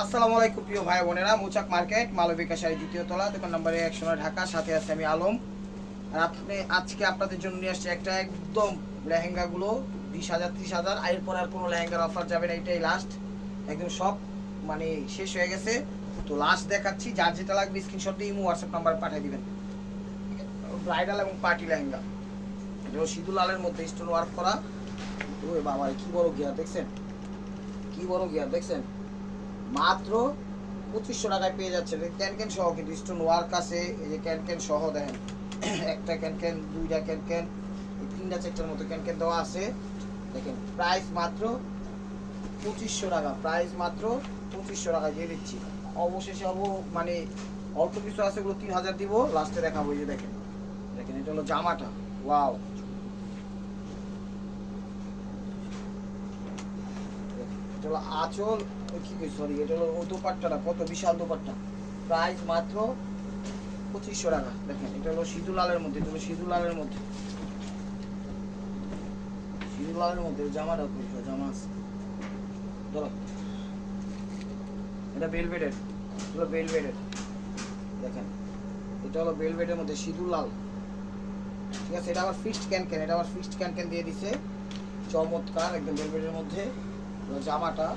আসসালামু আলাইকুম প্রিয় ভাই বোনেরা, মুচাক মার্কেট মালবিকা শাড়ি দ্বিতীয় তলা, দোকান নম্বরে একশো ঢাকা, সাথে আছে আমি আলম। আর আপনি আজকে আপনাদের জন্য নিয়ে আসছে একটা একদম লেহেঙ্গাগুলো, বিশ হাজার, ত্রিশ হাজার। আর এরপর আর কোনো লেহেঙ্গার অফার যাবে না, এটাই লাস্ট একদম সব মানে শেষ হয়ে গেছে। তো লাস্ট দেখাচ্ছি, যার যেটা লাগবে স্ক্রিনশট দিয়ে ইমো হোয়াটসঅ্যাপ নাম্বার পাঠিয়ে দিবেন। ব্রাইডাল এবং পার্টি লেহেঙ্গা। এটাও সিদুল লালের মধ্যে স্টোন ওয়ার্ক করা। ওরে বাবা কি বড় গিয়ার দেখছেন? কি বড় গিয়ার দেখছেন? মাত্র পঁচিশশো টাকায় পেয়ে যাচ্ছেন এই ক্যান ক্যান সহ কিন্তু স্টোন ওয়ার্ক আছে। এই যে ক্যান ক্যান সহ দেখেন, একটা ক্যান ক্যান, দুইটা ক্যান ক্যান, এই তিনটা চারটার মতো ক্যান ক্যান দেওয়া আছে। দেখেন প্রাইস মাত্র পঁচিশশো টাকা প্রাইস মাত্র পঁচিশশো টাকা দিয়ে দিচ্ছি। অবশেষে অব মানে অল্প কিছু আছে ওগুলো তিন হাজার দিব লাস্টে দেখাবো এই যে দেখেন। দেখেন, এটা হলো জামাটা। ওয়াও এটা হলো আঁচল কি সরি এটা হলো দোপাট্টাটা কত বিশাল দোপাট্টা। প্রাইস মাত্র পঁচিশশো টাকা, দেখেন, এটা হলো সিধু লালের মধ্যে, এটা হলো সিধু লালের মধ্যে। সিধু লালের মধ্যে জামাটা কই জামা আছে। ধরো। এটা বেলভেটের হলো বেলভেটের দেখেন, এটা হলো বেলভেটের মধ্যে সিধু লাল ঠিক আছে, এটা আবার ফিক্সড ক্যান ক্যান এটা আবার ফিক্সড ক্যান ক্যান দিয়ে দিছে। চমৎকার, একদম বেলভেটের মধ্যে। জামাটা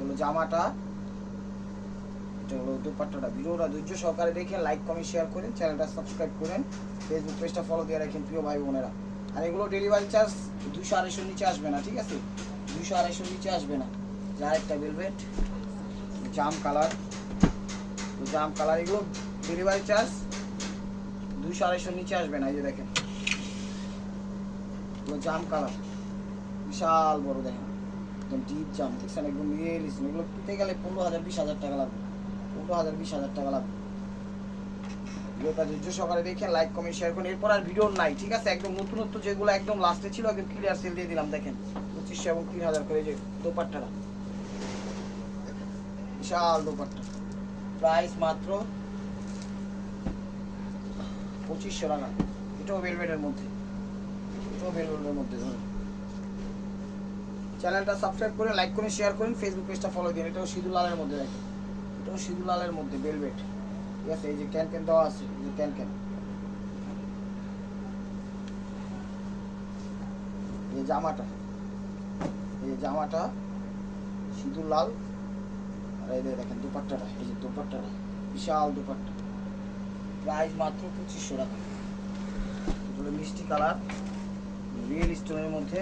হলো জামাটা, এটা হলো দুপাট্টাটা। ভিডিওটা ধৈর্য সহকারে দেখে লাইক কমেন্ট শেয়ার করেন চ্যানেলটা সাবস্ক্রাইব করেন ফেসবুক পেজটা ফলো দিয়ে রাখেন প্রিয় ভাই বোনেরা। আর এগুলো ডেলিভারি চার্জ দুশো আড়াইশোর নিচে আসবে না, ঠিক আছে? দুশো আড়াইশোর নিচে আসবে না। যা একটা ভেলভেট জাম কালার জাম কালার এগুলো ডেলিভারি চার্জ দুশো আড়াইশোর নিচে আসবে না, এই যে দেখেন। জাম কালার বিশাল বড় দেখেন। একদম ডিপ জাম দেখছেন? একদম রিয়েলিস্ট এগুলো কিনতে গেলে পনেরো হাজার, বিশ হাজার টাকা লাগবে। পনেরো হাজার, বিশ হাজার টাকা লাগবে। ভিডিওটা সহকারে দেখে লাইক কমেন্ট শেয়ার করুন। এরপর আর ভিডিও নাই, ঠিক আছে? একদম নতুনত্ব যেগুলো একদম লাস্টে ছিল, একদম ক্লিয়ার সেল দিয়ে দিলাম, দেখেন। পঁচিশশো এবং তিন হাজার করে যে দোপাট্টাটা। বিশাল দোপাট্টা। প্রাইস মাত্র পঁচিশশো টাকা। এটাও বেলভেটের মধ্যে। এটাও বেলভেটের মধ্যে, ধরুন। চ্যানেলটা সাবস্ক্রাইব করে লাইক করে শেয়ার করুন ফেসবুক পেজটা ফলো দিন। এটাও সিধু লালের মধ্যে দেখেন। এটাও সিধু লালের মধ্যে বেলভেট ঠিক আছে, এই যে ক্যান ক্যান দেওয়া আছে, এই যে ক্যান ক্যান। এই জামাটা এই জামাটা সিঁদুর লাল। আর এই দেখেন দুপাট্টাটা, এই যে দুপাট্টাটা, বিশাল দুপাট্টা। প্রাইস মাত্র পঁচিশশো টাকা। মিষ্টি কালার, রিয়েল স্টোনের মধ্যে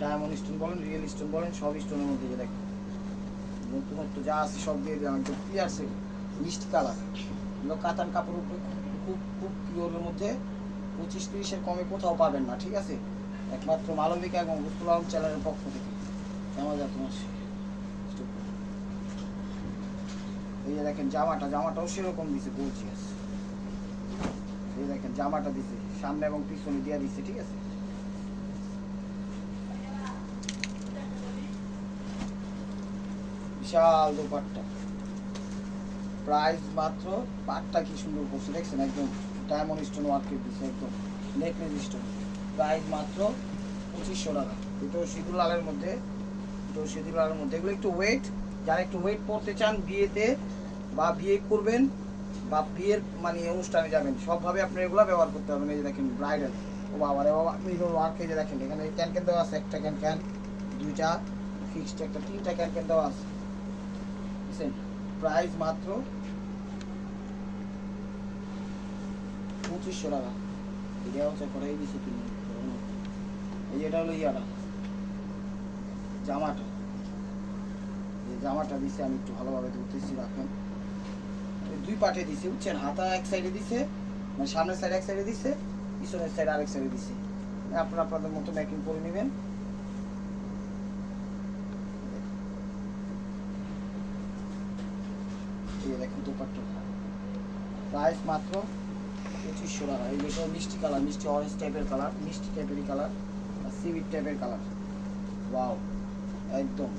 ডায়মন্ড স্টোন বলেন রিয়েল স্টোন বলেন, সব স্টোনের মধ্যে যে দেখেন। নতুনত্ব যা আছে সব দিয়ে দেওয়া, একদম ক্লিয়ার সে মিষ্টি কালার এগুলো কাতান কাপড় উপরে খুব খুব পিওরের মধ্যে পঁচিশ তিরিশের কমে কোথাও পাবেন না, ঠিক আছে? একমাত্র মালবিকা এবং আলম চ্যানেলের পক্ষ থেকে। কেমন যা তোমার এই যে দেখেন জামাটা, জামাটাও সেরকম দিছে বলছি আছে এই দেখেন জামাটা দিছে, সামনে এবং পিছনে দিয়ে দিছে, ঠিক আছে? বিশাল দোপাট্টা। প্রাইস মাত্র পাটটা কি সুন্দর করছে, দেখছেন? একদম ডায়মন্ড স্টোন ওয়ার্কের দিচ্ছে একদম নেকলেস স্টোন প্রাইস মাত্র পঁচিশশো টাকা। এটাও সিঁদুর লালের মধ্যে এটাও সিঁদুর লালের মধ্যে। এগুলো একটু ওয়েট যারা একটু ওয়েট পড়তে চান বিয়েতে বা বিয়ে করবেন বা বিয়ের মানে অনুষ্ঠানে যাবেন, সবভাবে আপনি এগুলো ব্যবহার করতে পারবেন। এই যে দেখেন ব্রাইডাল ও বাবা রে বাবা মিরর ওয়ার্ক এই যে দেখেন, এখানে ক্যান ক্যান দেওয়া আছে, একটা ক্যান ক্যান দুইটা ফিক্সড একটা, তিনটা ক্যান ক্যান দেওয়া আছে। বুঝছেন প্রাইস মাত্র পঁচিশশো টাকা। এটা হচ্ছে করাই দিছি তুমি এই যে এটা হলো ইয়াটা, জামাটা। এই জামাটা দিছে, আমি একটু ভালোভাবে ধরতেছি, রাখেন। দুই পাটে দিছে, বুঝছেন? হাতা এক সাইডে দিছে মানে সামনের সাইড এক সাইডে দিছে, পিছনের সাইড আরেক সাইডে দিছে। আপনারা আপনাদের মতো ম্যাকিং করে নেবেন এই যে দেখেন দুপাট্টা প্রাইস মাত্র পঁচিশশো টাকা। এই যেটা মিষ্টি কালার মিষ্টি অরেঞ্জ টাইপের কালার মিষ্টি টাইপেরই কালার আর সিভিট টাইপের কালার ওয়াও একদম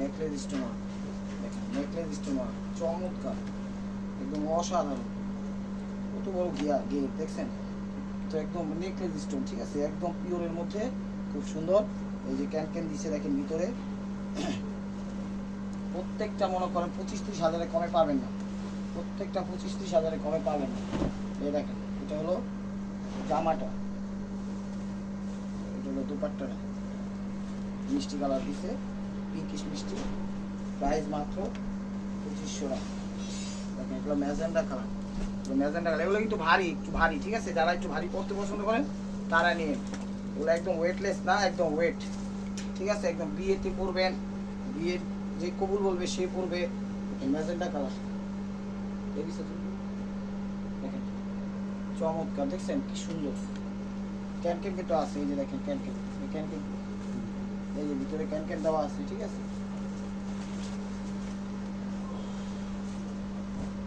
নেকলেস স্টোনার দেখেন নেকলেস স্টোনার চমৎকার, একদম অসাধারণ। কত বড় গিয়া গেট দেখছেন? তো একদম নেকলেস স্টোন ঠিক আছে? একদম পিওরের মধ্যে, খুব সুন্দর। এই যে ক্যান ক্যান দিছে, দেখেন ভিতরে। প্রত্যেকটা মনে করেন পঁচিশ ত্রিশ হাজারে কমে পাবেন না। প্রত্যেকটা পঁচিশ ত্রিশ হাজারে কমে পাবেন। এই দেখেন, এটা হলো জামাটা। এটা হলো দুপাট্টাটা মিষ্টি কালার দিছে পিঙ্কিশ মিষ্টি। প্রাইস মাত্র পঁচিশশো টাকা। দেখেন, এগুলো ম্যাজেন্ডা কালার। এগুলো ম্যাজেন্ডা কালার। এগুলো কিন্তু ভারী, একটু ভারী, ঠিক আছে? যারা একটু ভারী পড়তে পছন্দ করেন, তারা নিয়ে এগুলো একদম ওয়েটলেস না, একদম ওয়েট ঠিক আছে? একদম বিয়েতে পরবেন, বিয়ের যে কবুল বলবে, সে পরবে। Magenta colour. চমৎকার, দেখছেন কি সুন্দর। ক্যানকেন কিন্তু আছে, এই যে দেখেন ক্যানকেন এই ক্যানকেন এই যে ভিতরে ক্যানকেন দেওয়া আছে, ঠিক আছে?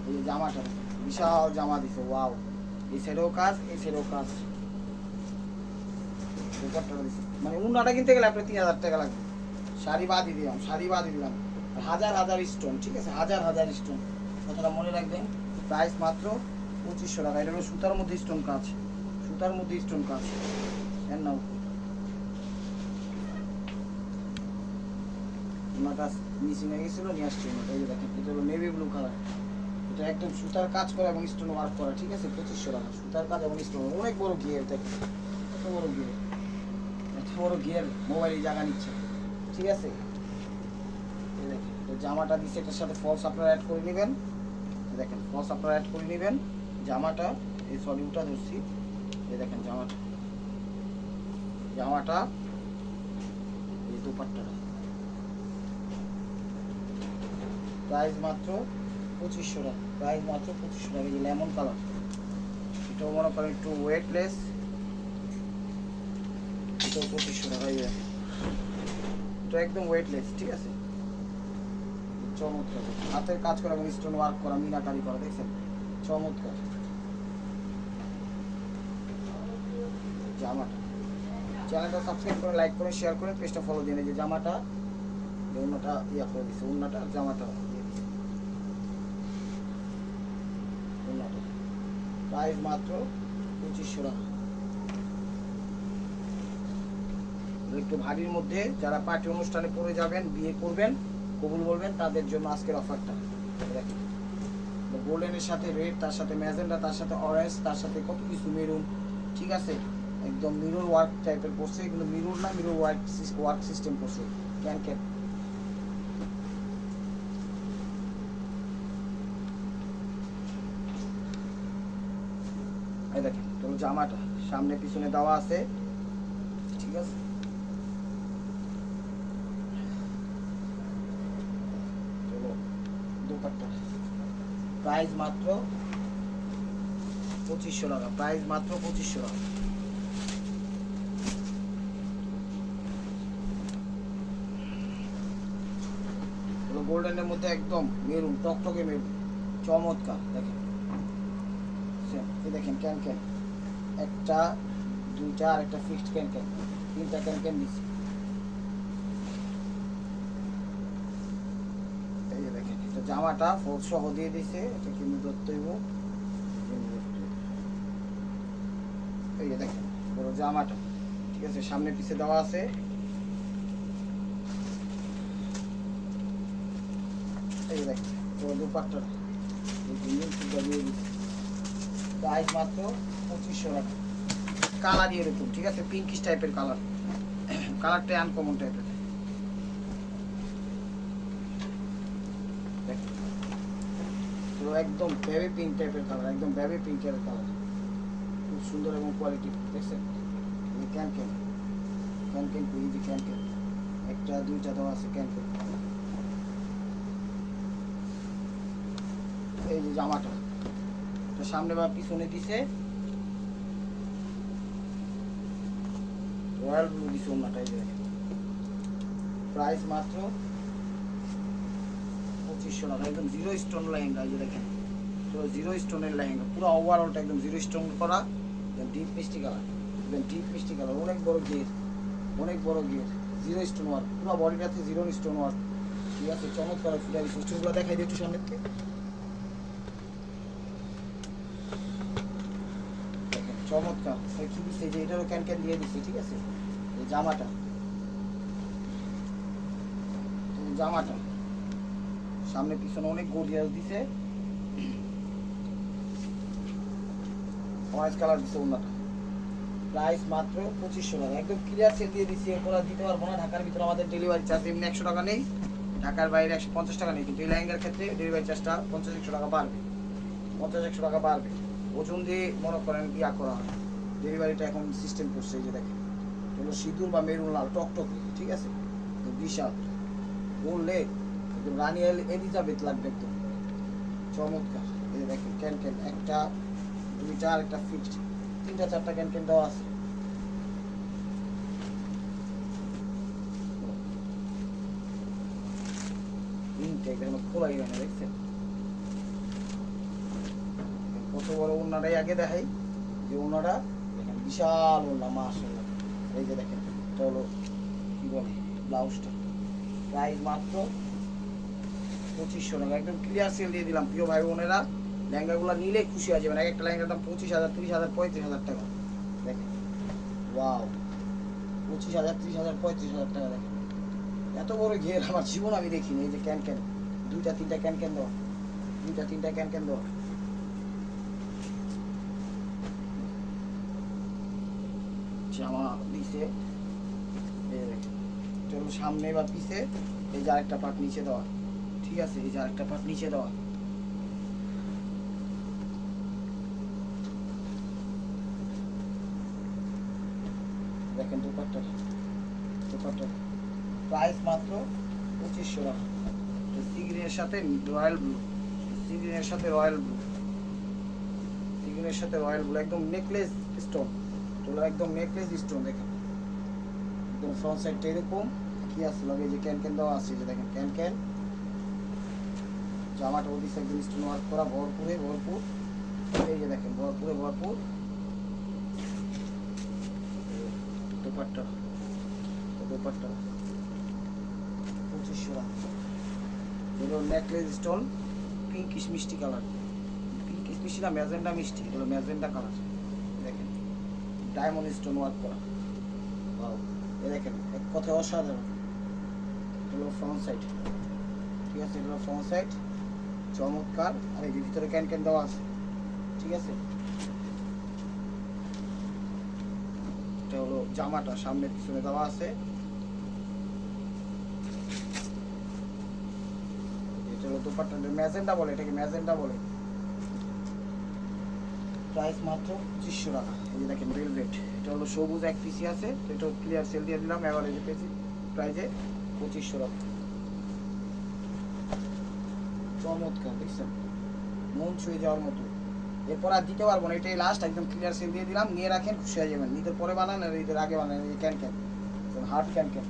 এই যে জামাটা বিশাল জামা দিছে, ওয়াও। এই সাইডেও কাজ, এই সাইডেও কাজ। মানে উন্নাটা কিনতে গেলে আপনার তিন হাজার টাকা লাগবে। শাড়ি বাদই দিলাম, শাড়ি বাদই দিলাম। হাজার হাজার স্টোন ঠিক আছে? হাজার হাজার স্টোন কথাটা মনে রাখবেন প্রাইস মাত্র পঁচিশশো টাকা। এটা হলো সুতার মধ্যে স্টোন কাজ সুতার মধ্যে স্টোন কাজ এর নাও কাজ মিসিং হয়ে গেছিল, নিয়ে আসছি এই যে দেখেন, এটা হলো নেভি ব্লু কালার এটা একদম সুতার কাজ করা এবং স্টোন ওয়ার্ক করা, ঠিক আছে? পঁচিশশো টাকা। সুতার কাজ এবং স্টোন অনেক বড় গিয়ার দেখেন। এত বড় গিয়ার এত বড় গিয়ার মোবাইলে জায়গা নিচ্ছে। ঠিক আছে? জামাটা দিচ্ছে এটার সাথে ফলস আপনারা অ্যাড করে নেবেন। দেখেন ফলস আপনারা অ্যাড করে নেবেন, জামাটা, এই সরি উটা ধরছি। এই দেখেন জামাটা। জামাটা, এই দুপাট্টাটা। প্রাইস মাত্র পঁচিশশো টাকা। প্রাইস মাত্র পঁচিশশো টাকা, এই লেমন কালার এটাও মনে করেন একটু ওয়েটলেস এটাও পঁচিশশো টাকা। এটা একদম ওয়েটলেস ঠিক আছে? চমৎকার। হাতের কাজ করা এবং স্টোন ওয়ার্ক করা, মিনাকারি করা, দেখছেন? চমৎকার। জামাটা। চ্যানেলটা সাবস্ক্রাইব করে লাইক করে শেয়ার করে পেজটা ফলো এই যে জামাটা অন্যটা ইয়া করে দিছে অন্যটা জামাটা দিয়ে অন্যটা প্রাইস মাত্র পঁচিশশো টাকা। একটু ভারীর মধ্যে যারা পার্টি অনুষ্ঠানে পরে যাবেন, বিয়ে করবেন কবুল বলবেন, তাদের জন্য আজকের অফারটা। দেখেন গোল্ডেনের সাথে রেড তার সাথে ম্যাজেন্ডা তার সাথে অরেঞ্জ তার সাথে কত কিছু মেরুন ঠিক আছে? একদম মিরর ওয়ার্ক টাইপের করছে কিন্তু মিরর না মিরর ওয়ার্ক ওয়ার্ক সিস্টেম করছে ক্যান ক্যান এই দেখেন, তোর জামাটা, সামনে পিছনে দেওয়া আছে, ঠিক আছে চলো দোপাট্টা প্রাইস মাত্র পঁচিশশো টাকা। প্রাইস মাত্র পঁচিশশো টাকা। গোল্ডেনের মধ্যে একদম মেরুন, টকটকে মেরুন। চমৎকার, দেখেন। দেখেন ক্যান ক্যান একটা, দুইটা আর একটা ফিক্সড ক্যান ক্যান তিনটা ক্যান ক্যান দিচ্ছি এই যে দেখেন এটা জামাটা ফোর সহ দিয়ে দিছে, এটা কিন্তু ধরতে হইব। এই বড় জামাটা। ঠিক আছে, সামনে পিছে দেওয়া আছে। এই দেখেন, বড় মাত্র পঁচিশশো টাকা। কালারই ঠিক আছে? পিঙ্কিশ টাইপের কালার কালারটা আনকমন টাইপের তো একদম বেবি পিঙ্ক টাইপের কালার একদম বেবি পিঙ্কের কালার খুব সুন্দর এবং কোয়ালিটি দেখছেন? এই ক্যান ক্যান ক্যান ক্যান এই যে ক্যান ক্যান একটা, দুইটা দেওয়া আছে ক্যান ক্যান এই যে জামাটা, এটা সামনে বা পিছনে দিছে। রয়্যাল ব্লু দিছে ওনাটা প্রাইস মাত্র পঁচিশশো টাকা একদম জিরো স্টোন লেহেঙ্গা এই যে দেখেন। পুরো জিরো স্টোনের লেহেঙ্গা পুরো ওভারঅলটা একদম জিরো স্টোন করা একদম ডিপ মিষ্টি কালার একদম ডিপ মিষ্টি কালার অনেক বড় গিয়ের অনেক বড় গিয়ের জিরো স্টোন ওয়ার্ক পুরো বডিটাতে জিরো স্টোন ওয়ার্ক ঠিক আছে, চমৎকার ফুটাই স্টোনগুলো দেখাই দিই সামনের থেকে। চমৎকার। কি দিচ্ছে যে এটারও ক্যান ক্যান দিয়ে দিচ্ছে ঠিক আছে? এই জামাটা। জামাটা। সামনে পিছনে অনেক গর্জিয়াস দিছে। অরেঞ্জ কালার দিছে ওনাটা প্রাইস মাত্র পঁচিশশো টাকা। একদম ক্লিয়ার সেল দিয়ে দিচ্ছি এরপর দিতে পারব না। ঢাকার ভিতরে আমাদের ডেলিভারি চার্জ এমনি একশো টাকা নেই। ঢাকার বাইরে একশো পঞ্চাশ টাকা নেই, কিন্তু এই লেহেঙ্গার ক্ষেত্রে ডেলিভারি চার্জটা পঞ্চাশ, একশো টাকা বাড়বে। পঞ্চাশ, একশো টাকা বাড়বে। ওজন দিয়ে মনে করেন ইয়া করা হয়? ডেলিভারিটা এখন সিস্টেম করছে যে দেখেন। সিঁদুর বা মেরুন, লাল, টকটকে, ঠিক আছে? বিশাল। বললে একদম রানী এল- এলিজাবেথ লাগবে একদম। চমৎকার। এই যে দেখেন, ক্যান ক্যান, একটা, দুইটা আর একটা ফিক্সড। তিনটা, চারটা ক্যান ক্যান দেওয়া আছে। ইনটেক এখানে না, দেখছেন? কত বড় ওনারাই আগে দেখাই। যে ওনারা বিশাল ওনা মাশাআল্লাহ। এই যে দেখেন, এটা হলো বলে, ব্লাউজটা। প্রাইস মাত্র পঁচিশশো টাকা। একদম ক্লিয়ার সেল দিয়ে দিলাম, প্রিয় ভাই বোনেরা। লেহেঙ্গাগুলো নিলে খুশি হয়ে যাবেন। এক একটা লেহেঙ্গার দাম পঁচিশ হাজার, তিরিশ হাজার, পঁয়ত্রিশ হাজার টাকা। দেখেন ওয়াও পঁচিশ হাজার, তিরিশ হাজার, পঁয়ত্রিশ হাজার টাকা দেখেন এত বড় ঘের আমার জীবন আমি দেখিনি, এই যে ক্যান ক্যান। দুইটা, তিনটা ক্যান ক্যান দেওয়া। দুইটা, তিনটা ক্যান ক্যান দেওয়া। জামা দিছে। সামনে বা পিছে। এই যে আরেকটা পার্ট নিচে দেওয়া। ঠিক আছে, এই যে আরেকটা পার্ট নিচে দেওয়া। দেখেন দুপাট্টা দুপাট্টা। প্রাইস মাত্র পঁচিশশো টাকা। সি সাথে রয়্যাল ব্লু সি সাথে রয়্যাল ব্লু। সি সাথে রয়্যাল ব্লু, একদম নেকলেস স্টোন। তোলা একদম নেকলেস স্টোন, দেখেন। একদম ফ্রন্ট সাইডটা এরকম। কি আছে? লগে যে ক্যান ক্যান দেওয়া আছে যে দেখেন ক্যান ক্যান জামাটা ওদিক একদম স্টোন ওয়ার্ক করা, ভরপুরে, ভরপুর। এই যে দেখেন, ভরপুরে, ভরপুর। দোপাট্টা দোপাট্টা। পঁচিশশো টাকা। এগুলো নেকলেস স্টোন পিঙ্কিশ মিষ্টি কালার পিঙ্কিশ মিষ্টি না, ম্যাজেন্ডা মিষ্টি, এগুলো ম্যাজেন্ডা কালার দেখেন ডায়মন্ড স্টোন ওয়ার্ক করা। এ দেখেন, এক কথায় অসাধারণ। এগুলো ফ্রন্ট সাইড ঠিক আছে, এগুলো ফ্রন্ট সাইড চমৎকার। আর এই ভিতরে ক্যান ক্যান দেওয়া আছে। ঠিক আছে? এটা হলো জামাটা সামনে পিছনে দেওয়া আছে। এটা হলো দোপাট্টা ম্যাজেন্ডা বলে, এটাকে ম্যাজেন্ডা বলে। প্রাইস মাত্র পঁচিশশো টাকা। এই যে দেখেন ভেলভেট এটা হলো সবুজ এক পিসি আছে। তো এটা ক্লিয়ার সেল দিয়ে দিলাম। অ্যাভারেজে পেয়েছি প্রাইজে পঁচিশশো টাকা। চমৎকার, দেখছেন? মন ছুঁয়ে যাওয়ার মতো। এরপর আর দিতে পারব না, এটাই লাস্ট একদম ক্লিয়ার দিয়ে দিলাম, নিয়ে রাখেন, খুশি হয়ে যাবেন। ঈদের পরে বানান, আর ঈদের আগে বানান, এই ক্যান ক্যান ক্যান ক্যান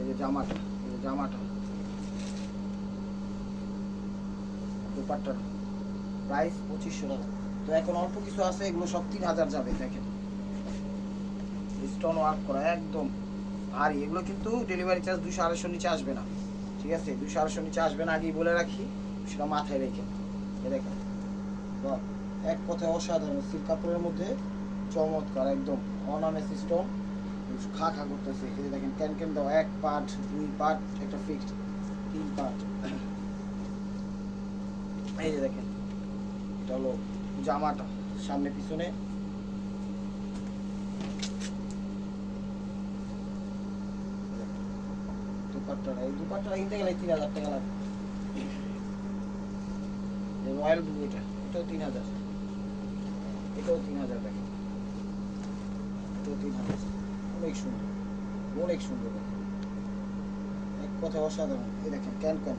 এই যে জামাটা, এই যে জামাটা। দুপাট্টার প্রাইস পঁচিশশো টাকা। তো এখন অল্প কিছু আছে, এগুলো সব তিন হাজার যাবে, দেখেন। স্টোন ওয়ার্ক করা, একদম। ভারী এগুলো কিন্তু ডেলিভারি চার্জ দুশো আড়াইশো নিচে আসবে না। ঠিক আছে? দুশো আড়াইশো নিচে আসবে না আগেই বলে রাখি। সেটা মাথায় রেখে। দেখেন। বাহ, এক কথায় অসাধারণ। সিল্ক কাপড়ের মধ্যে চমৎকার একদম। অনামেস স্টোন খা খা করতেছে। এই দেখেন ক্যান ক্যান দেওয়া। এক পার্ট দুই পার্ট একটা ফিক্সড তিন পার্ট এই যে দেখেন হলো জামাটা। সামনে পিছনে। দুপাট্টাটা, এই দুপাট্টাটা কিনতে গেলে তিন হাজার টাকা লাগবে। রয়্যাল ব্লু এটা, এটাও তিন হাজার। এটাও তিন হাজার টাকা। এটাও তিন হাজার। অনেক সুন্দর অনেক সুন্দর। এক কথা অসাধারণ। এই দেখেন ক্যান ক্যান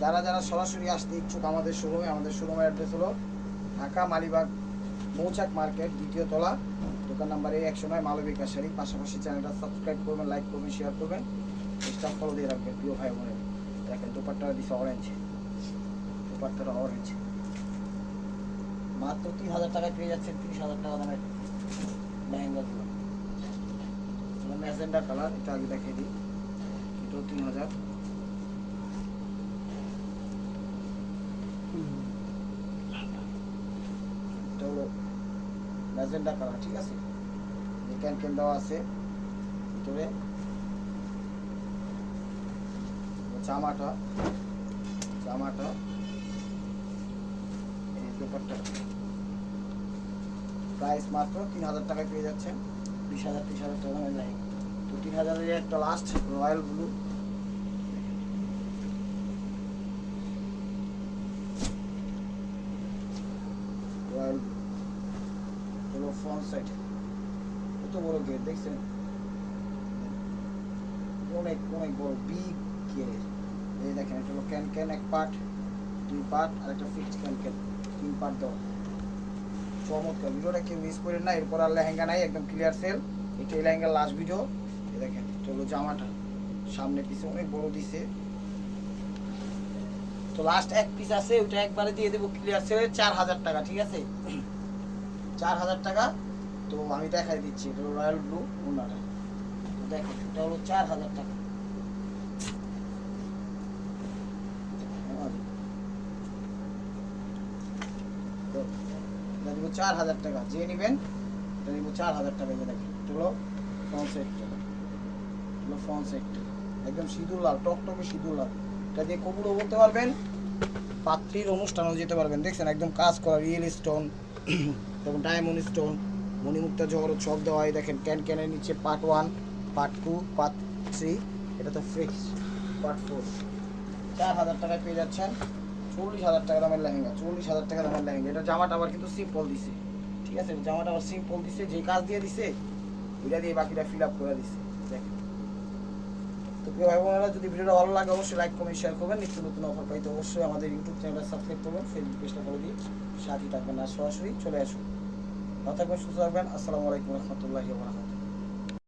যারা যারা সরাসরি আসতে ইচ্ছুক আমাদের শোরুমে, আমাদের শোরুমের অ্যাড্রেস হলো ঢাকা মালিবাগ মৌচাক মার্কেট, দ্বিতীয় তলা দোকান নাম্বার এই একশো নয় মালবিকা শাড়ি পাশাপাশি চ্যানেলটা সাবস্ক্রাইব করবেন লাইক করবেন শেয়ার করবেন। স্টাফ ফলো দিয়ে রাখবেন, প্রিয় ভাই বোনের। দেখেন দুপাট্টাটা দিছে অরেঞ্জ দুপাট্টাটা অরেঞ্জ মাত্র তিন হাজার টাকায় পেয়ে যাচ্ছেন, তিরিশ হাজার টাকা দামের লেহেঙ্গাগুলো ম্যাজেন্ডা কালার এটা আগে দেখিয়ে দিই। এটাও তিন হাজার এটা হলো ম্যাজেন্ডা কালার ঠিক আছে? যে ক্যান ক্যান দেওয়া আছে, ভিতরে। জামাটা জামাটা, এই ব্যাপারটা প্রাইস মাত্র তিন হাজার টাকায় পেয়ে যাচ্ছেন। বিশ হাজার, ত্রিশ হাজার টাকা দামের লাগে তো তিন হাজারের একটা লাস্ট রয়্যাল ব্লু রয়্যাল হলো ফ্রন্ট সাইড কত বড় গেট দেখছেন? অনেক অনেক বড় বিগ গেট এই দেখেন এটা হলো ক্যান ক্যান এক পার্ট দুই পার্ট আর একটা ফিক্সড ক্যান ক্যান তিন পার্ট দেওয়া। চমৎকার, ভিডিওটা কেউ মিস করেন না, এরপর আর লেহেঙ্গা নাই, একদম ক্লিয়ার সেল এটা এই লেহেঙ্গার লাস্ট ভিডিও এই দেখেন, এটা হলো জামাটা। সামনে পিছে অনেক বড় দিছে। তো লাস্ট এক পিস আছে ওটা একবারে দিয়ে দেবো ক্লিয়ার সেলে চার হাজার টাকা, ঠিক আছে? চার হাজার টাকা, তো আমি দেখাই দিচ্ছি, এটা রয়্যাল ব্লু ওনাটা তো দেখেন এটা হলো চার হাজার টাকা এটা দিব চার হাজার টাকা, যে নেবেন, এটা দিব চার হাজার টাকা যে দেখেন, এটা হলো ফ্রন্ট সেটটা হলো সেটটা একদম সিঁদুর লাল, টকটকে সিঁদুর লাল। এটা দিয়ে কবুরও বলতে পারবেন, পাত্রীর অনুষ্ঠানেও যেতে পারবেন। দেখছেন, একদম কাজ করা রিয়েল স্টোন এবং ডায়মন্ড স্টোন, মণিমুক্তা জহরত সব দেওয়া হয়। দেখেন, ক্যান ক্যানের নিচে part one part two part three এটা তো ফিক্স পার্ট ফোর চার হাজার টাকায় পেয়ে যাচ্ছেন। চল্লিশ হাজার টাকা দামের লেহেঙ্গা, চল্লিশ হাজার টাকা দামের লেহেঙ্গা। এটা জামাটা আবার কিন্তু সিম্পল দিছে। ঠিক আছে, জামাটা আবার সিম্পল দিছে, যে কাজ দিয়ে দিছে, ওইটা দিয়ে বাকিটা ফিল আপ করে দিছে। তো প্রিয় ভাই বোনেরা, যদি ভিডিওটা ভালো লাগে, অবশ্যই লাইক কমেন্ট শেয়ার করবেন। নিত্য নতুন অফার পাইতে অবশ্যই আমাদের ইউটিউব চ্যানেলটা সাবস্ক্রাইব করবেন ফেসবুক পেজটা করে দিই সাথে থাকবেন আর সরাসরি চলে আসুন। ভালো থাকবেন, সুস্থ থাকবেন। আসসালামু আলাইকুম রহমতুল্লাহি